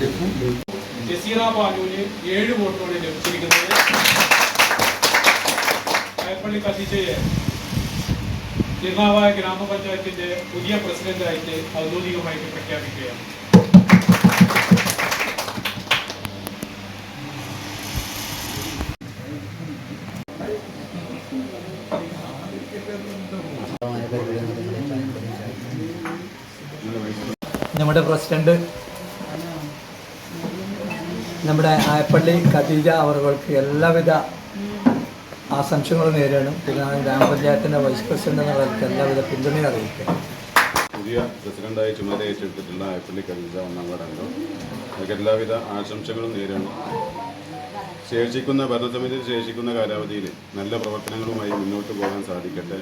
Jazeera ബാനുവിന് ഏഴ് വോട്ടോടെ ലഭിച്ചിരിക്കുന്നത് കയപ്പള്ളി കത്തിച്ചയെ തിരുനാവായ ഗ്രാമപഞ്ചായത്തിന്റെ പുതിയ പ്രസിഡന്റായിട്ട് ഔദ്യോഗികമായിട്ട് പ്രഖ്യാപിക്കുകയാണ്. നമ്മുടെ പ്രസിഡന്റ് നമ്മുടെ ആയപ്പള്ളി ഖദീജ അവർക്ക് എല്ലാവിധ ആശംസകളും നേരിടണം പിന്നെ ഗ്രാമപഞ്ചായത്തിന്റെ വൈസ് പ്രസിഡന്റ് എന്ന നിലയ്ക്ക് എല്ലാവിധ പിന്തുണയും അറിയിക്കുക പുതിയ പ്രസിഡന്റായി ചുമതല ഏറ്റെടുത്തിട്ടുള്ള ആയപ്പള്ളി ഖദീജ ഒന്നാം വാർഡംഗം. അവർക്ക് എല്ലാവിധ ആശംസകളും നേരിടണം ശേഷിക്കുന്ന ഭരണസമിതി ശേഷിക്കുന്ന കാലാവധിയിൽ നല്ല പ്രവർത്തനങ്ങളുമായി മുന്നോട്ട് പോകാൻ സാധിക്കട്ടെ.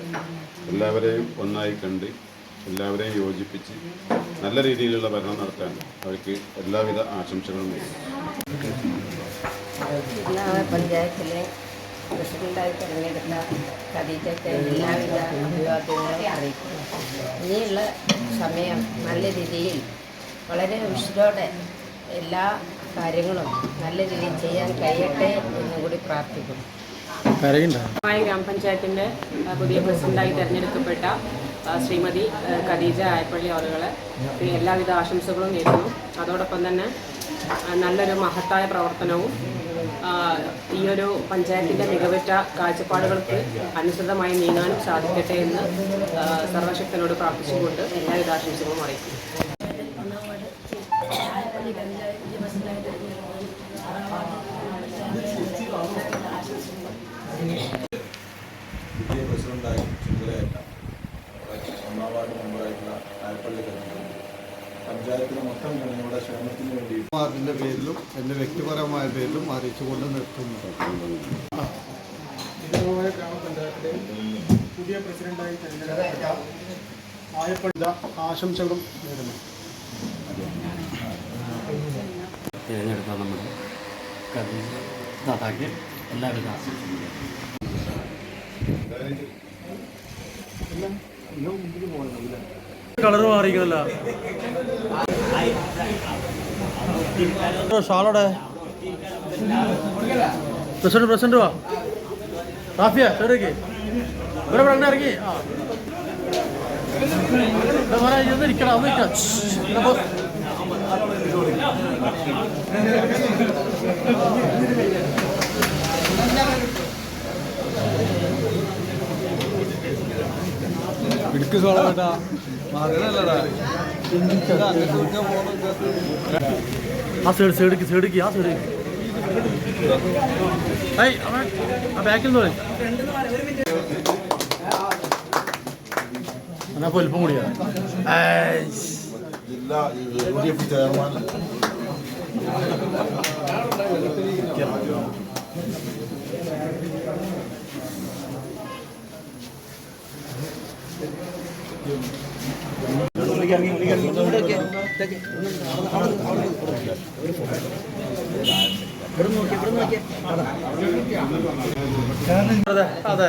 എല്ലാവരെയും ഒന്നായി കണ്ട് എല്ലാവരെയും യോജിപ്പിച്ച് നല്ല രീതിയിലുള്ള ഭരണം നടത്താൻ അവർക്ക് എല്ലാവിധ ആശംസകളും നേരിടും ജില്ലാ പഞ്ചായത്തിലെ പ്രസിഡന്റായി തിരഞ്ഞെടുത്ത ഖദീജയ്ക്ക് എല്ലാവിധ അഭിവാദ്യങ്ങളും അറിയിക്കുന്നു. ഇനിയുള്ള സമയം നല്ല രീതിയിൽ വളരെ ഉഷിരോടെ എല്ലാ കാര്യങ്ങളും നല്ല രീതിയിൽ ചെയ്യാൻ കഴിയട്ടെ എന്നും കൂടി പ്രാർത്ഥിക്കുന്നു. മായ ഗ്രാമപഞ്ചായത്തിന്റെ പുതിയ പ്രസിഡന്റായി തിരഞ്ഞെടുക്കപ്പെട്ട ശ്രീമതി ഖദീജ ആയപ്പള്ളി അവറുകളെ എല്ലാവിധ ആശംസകളും നേരുന്നു. അതോടൊപ്പം തന്നെ നല്ലൊരു മഹത്തായ പ്രവർത്തനവും ഈ ഒരു പഞ്ചായത്തിന്റെ മികവുറ്റ കാഴ്ചപ്പാടുകൾക്ക് അനുസൃതമായി നീങ്ങാനും സാധിക്കട്ടെ എന്ന് സർവശക്തനോട് പ്രാർത്ഥിച്ചുകൊണ്ട് എല്ലാവിധ ആശംസകളും അറിയിക്കുന്നു. പുതിയ പ്രസിഡന്റായി ചുമതലയേറ്റ ഒന്നാം വാർഡ് മെമ്പറായിട്ടുള്ള ആലപ്പള്ളി കരുണ പഞ്ചായത്തിലെ മൊത്തം ജനങ്ങളുടെ ക്ഷേമത്തിന് വേണ്ടി വാർഡിന്റെ പേരിലും എന്റെ വ്യക്തിപരമായ പേരിലും അറിയിച്ചുകൊണ്ട് നിർത്തുന്നു. ഗ്രാമപഞ്ചായത്തിലെ പുതിയ പ്രസിഡന്റായി തിരഞ്ഞെടുക്കപ്പെട്ട ആയപ്പള്ളി ആശംസകളും നേരുന്നു. തിരഞ്ഞെടുത്ത നമ്മുടെ കവീജ ദാതാക്ക് എല്ലാവിധ ആശംസകളും. കളർ മാറിയിരിക്കണല്ലോ ഷാളോടെ പ്രസിഡന്റ് പ്രസിഡന്റ് വാ. റാഫിയ സൈഡേക്ക് ഇവിടെ ഇവിടെ അങ്ങനെ ഇറങ്ങി. ആ. മോനെ, ഒന്ന് ഇരിക്കണം ഒന്ന് ഇരിക്കണം. ഇടുക്കി സോളട്ടാ ആ സൈഡ് സൈഡിക്ക് സൈഡിക്ക് ആ സൈഡ് ഏയ് അവൻ ആ ബാക്കിൽ നിന്ന് പറയും. എന്നാ പൊലിപ്പം കൂടിയാ? ജില്ലാ യു ഡി എഫ് ചെയർമാൻ. അതെ അതെ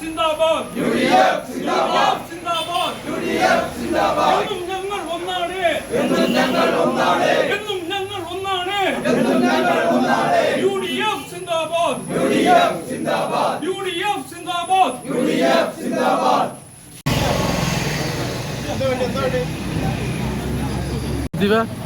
സിന്ദാബാദ് യു ഡി എഫ് സിന്ദാബാദ് സിന്ദാബാദ് യു ഡി എഫ് സിന്ദാബാദ് എന്നും ഞങ്ങൾ ഒന്നാണ് എന്നും ഞങ്ങൾ ഒന്നാണ് എന്നും ഞങ്ങൾ ഒന്നാണ് എന്നും ഞങ്ങൾ ഒന്നാണ് യു ഡി എഫ് സിന്ദാബാദ് യു ഡി എഫ് സിന്ദാബാദ് യു ഡി എഫ് സിന്ദാബാദ് യു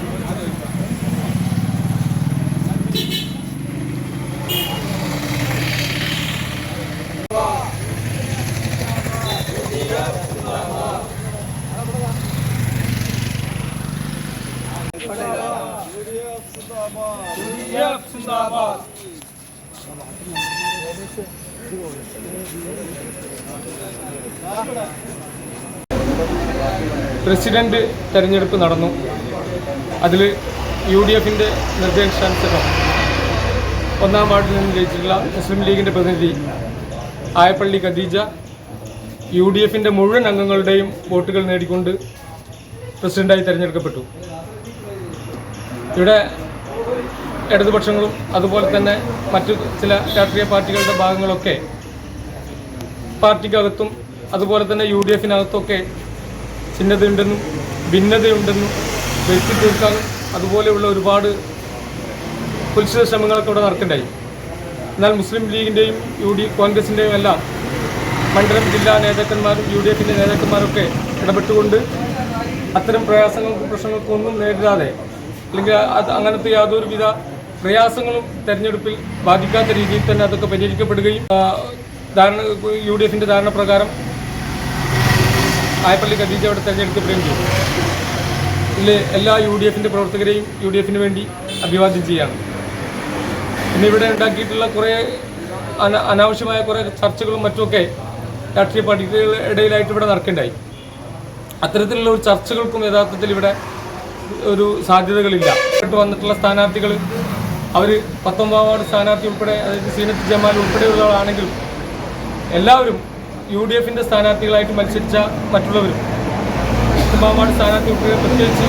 പ്രസിഡന്റ് തെരഞ്ഞെടുപ്പ് നടന്നു. അതിൽ യു ഡി എഫിന്റെ നിർദ്ദേശാനുസരണം ഒന്നാം വാർഡിൽ നിന്ന് ജയിച്ചിട്ടുള്ള മുസ്ലിം ലീഗിന്റെ പ്രതിനിധി ആയപ്പള്ളി ഖദീജ യു ഡി എഫിന്റെ മുഴുവൻ അംഗങ്ങളുടെയും വോട്ടുകൾ നേടിക്കൊണ്ട് പ്രസിഡന്റായി തിരഞ്ഞെടുക്കപ്പെട്ടു. ഇവിടെ ഇടതുപക്ഷങ്ങളും അതുപോലെ തന്നെ മറ്റു ചില രാഷ്ട്രീയ പാർട്ടികളുടെ ഭാഗങ്ങളൊക്കെ പാർട്ടിക്കകത്തും അതുപോലെ തന്നെ യു ഡി എഫിനകത്തൊക്കെ ചിഹ്നതയുണ്ടെന്നും ഭിന്നതയുണ്ടെന്നും വരുത്തി തീർക്കാൻ അതുപോലെയുള്ള ഒരുപാട് കുൽസിത ശ്രമങ്ങളൊക്കെ ഇവിടെ നടക്കണ്ടായി എന്നാൽ മുസ്ലിം ലീഗിന്റെയും യു ഡി കോൺഗ്രസിന്റെയും എല്ലാം മണ്ഡലം ജില്ലാ നേതാക്കന്മാരും യു ഡി എഫിന്റെ നേതാക്കന്മാരൊക്കെ ഇടപെട്ടുകൊണ്ട് അത്തരം പ്രയാസങ്ങൾക്കും പ്രശ്നങ്ങൾക്കും ഒന്നും നേരിടാതെ അല്ലെങ്കിൽ അത് അങ്ങനത്തെ യാതൊരുവിധ പ്രയാസങ്ങളും തെരഞ്ഞെടുപ്പിൽ ബാധിക്കാത്ത രീതിയിൽ തന്നെ അതൊക്കെ പരിഹരിക്കപ്പെടുകയും ധാരണ യു ഡി എഫിന്റെ ധാരണ പ്രകാരം ആയപ്പള്ളി ഖദീജ അവിടെ തെരഞ്ഞെടുക്കപ്പെടുകയും ചെയ്തു. ഇതിലെ എല്ലാ യു ഡി എഫിന്റെ പ്രവർത്തകരെയും യു ഡി എഫിന് വേണ്ടി അഭിവാദ്യം ചെയ്യുകയാണ്. പിന്നെ ഇവിടെ ഉണ്ടാക്കിയിട്ടുള്ള കുറേ അന അനാവശ്യമായ കുറേ ചർച്ചകളും മറ്റുമൊക്കെ രാഷ്ട്രീയ പാർട്ടികളുടെ ഇടയിലായിട്ട് ഇവിടെ നടക്കേണ്ടായി. അത്തരത്തിലുള്ള ഒരു ചർച്ചകൾക്കും യഥാർത്ഥത്തിൽ ഇവിടെ ഒരു സാധ്യതകളില്ല. വന്നിട്ടുള്ള സ്ഥാനാർത്ഥികൾ അവർ പത്തൊമ്പതാം വാർഡ് സ്ഥാനാർത്ഥി ഉൾപ്പെടെ അതായത് സീനത്ത് ജമാൽ ഉൾപ്പെടെയുള്ളവരാണെങ്കിലും എല്ലാവരും യു ഡി എഫിന്റെ സ്ഥാനാർത്ഥികളായിട്ട് മത്സരിച്ച മറ്റുള്ളവരും പത്തൊമ്പതാം വാർഡ് സ്ഥാനാർത്ഥി ഉൾപ്പെടെ പ്രത്യേകിച്ച്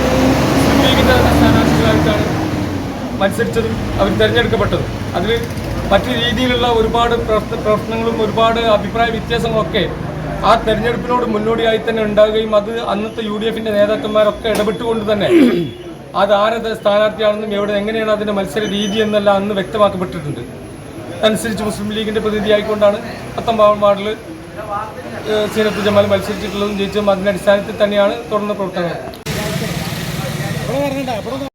മുസ്ലിം ലീഗിന്റെ സ്ഥാനാർത്ഥികളായിട്ടാണ് മത്സരിച്ചതും അവർ തിരഞ്ഞെടുക്കപ്പെട്ടതും. അതിൽ മറ്റു രീതിയിലുള്ള ഒരുപാട് പ്രവർത്ത പ്രവർത്തനങ്ങളും ഒരുപാട് അഭിപ്രായ വ്യത്യാസങ്ങളൊക്കെ ആ തെരഞ്ഞെടുപ്പിനോട് മുന്നോടിയായി തന്നെ ഉണ്ടാകുകയും അത് അന്നത്തെ യു ഡി എഫിന്റെ നേതാക്കന്മാരൊക്കെ ഇടപെട്ടുകൊണ്ട് തന്നെ അത് ആരത് സ്ഥാനാർത്ഥിയാണെന്നും എവിടെ എങ്ങനെയാണ് അതിന്റെ മത്സര രീതി എന്നെല്ലാം അന്ന് വ്യക്തമാക്കപ്പെട്ടിട്ടുണ്ട്. അതനുസരിച്ച് മുസ്ലിം ലീഗിന്റെ പ്രതിനിധിയായിക്കൊണ്ടാണ് പത്തൊമ്പതാം വാർഡിൽ സീനത്ത് ജമാൽ മത്സരിച്ചിട്ടുള്ളതും ജയിച്ചതും അതിന്റെ അടിസ്ഥാനത്തിൽ തന്നെയാണ് തുടർന്ന് പ്രവർത്തനങ്ങൾ